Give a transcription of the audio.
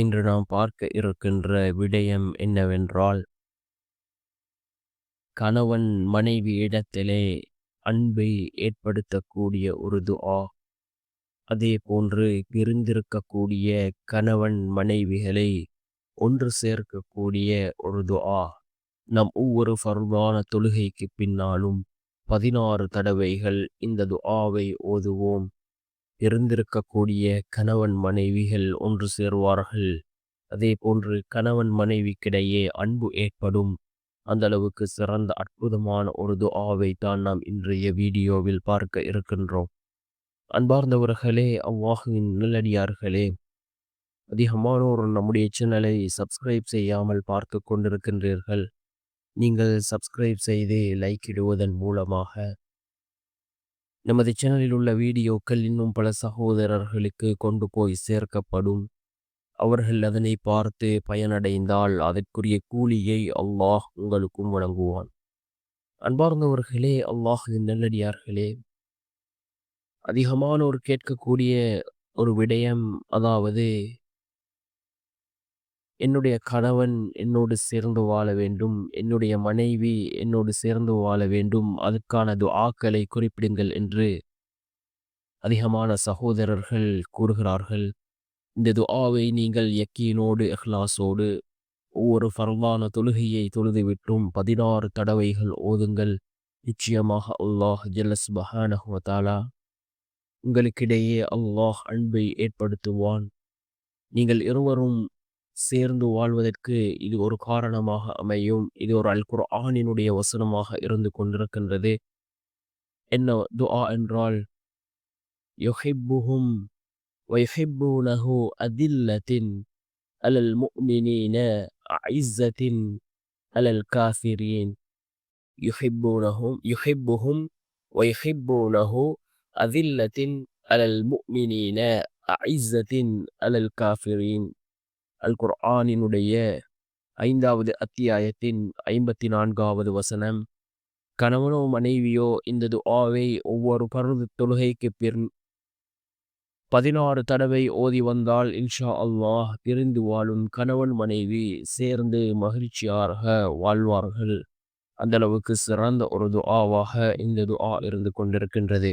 இன்று நாம் பார்க்க இருக்கின்ற விடயம் என்னவென்றால் கணவன் மனைவி இடத்திலே அன்பை ஏற்படுத்தக்கூடிய ஒரு துஆ. அதே போன்று இருந்திருக்கக்கூடிய கணவன் மனைவிகளை ஒன்று சேர்க்கக்கூடிய ஒரு துஆ. நம் ஒவ்வொரு ஃபர்தான தொழுகைக்கு பின்னாலும் பதினாறு தடவைகள் இந்த துஆவை ஓதுவோம். இருந்திருக்கக்கூடிய கணவன் மனைவிகள் ஒன்று சேருவார்கள். அதே போன்று கணவன் மனைவிக்கிடையே அன்பு ஏற்படும். அந்த அளவுக்கு சிறந்த அற்புதமான ஒரு துஆவை தான் நாம் இன்றைய வீடியோவில் பார்க்க இருக்கின்றோம். அன்பார்ந்தவர்களே அவ்வாகுவின் நல்லடியார்களே அதிகமானோர் நம்முடைய சேனலை சப்ஸ்கிரைப் செய்யாமல் பார்த்து கொண்டிருக்கின்றீர்கள். நீங்கள் சப்ஸ்கிரைப் செய்து லைக் இடுவதன் மூலமாக நமது சேனலில் உள்ள வீடியோக்கள் இன்னும் பல சகோதரர்களுக்கு கொண்டு போய் சேர்க்கப்படும். அவர்கள் அதனை பார்த்து பயனடைந்தால் அதற்குரிய கூலியை அல்லாஹ் உங்களுக்கும் வழங்குவான். அன்பார்ந்தவர்களே அல்லாஹின் நல்லடியார்களே. அதிகமானோர் கேட்கக்கூடிய ஒரு விடயம் அதாவது என்னுடைய கணவன் என்னோடு சேர்ந்து வாழ வேண்டும் என்னுடைய மனைவி என்னோடு சேர்ந்து வாழ வேண்டும் அதற்கான துஆக்களை குறிப்பிடுங்கள் என்று அதிகமான சகோதரர்கள் கூறுகிறார்கள். இந்த துஆவை நீங்கள் யக்கீனோடு இஹ்லாஸோடு ஒவ்வொரு ஃபர்லான தொழுகையை தொழுதுவிட்டும் பதினாறு தடவைகள் ஓதுங்கள். நிச்சயமாக அல்லாஹ் ஜல்லஸ் பஹானஹுவதாலா உங்களுக்கிடையே அல்லாஹ் அன்பை ஏற்படுத்துவான். நீங்கள் இருவரும் சேர்ந்து வாழ்வதற்கு இது ஒரு காரணமாக அமையும் இது ஒரு அல் குர்ஆனினுடைய வசனமாக இருந்து கொண்டிருக்கின்றது என்ன துஆ என்றால் யுஹிப்புஹும் ويحبونه أذلة على المؤمنين أعزة على الكافرين يحبونهم يحبهم ويحبونه أذلة على المؤمنين أعزة على الكافرين அல் குர்ஆனினுடைய ஐந்தாவது அத்தியாயத்தின் ஐம்பத்தி நான்காவது வசனம் கணவனோ மனைவியோ இந்த துஆவை ஒவ்வொரு பருது தொழுகைக்கு பின் பதினாறு தடவை ஓதி வந்தால் இன்ஷா அல்லாஹ் பிரிந்து வாழும் கணவன் மனைவி சேர்ந்து மகிழ்ச்சியாக வாழ்வார்கள். அந்த அளவுக்கு சிறந்த ஒரு துஆவாக இந்த துஆ இருந்து கொண்டிருக்கின்றது.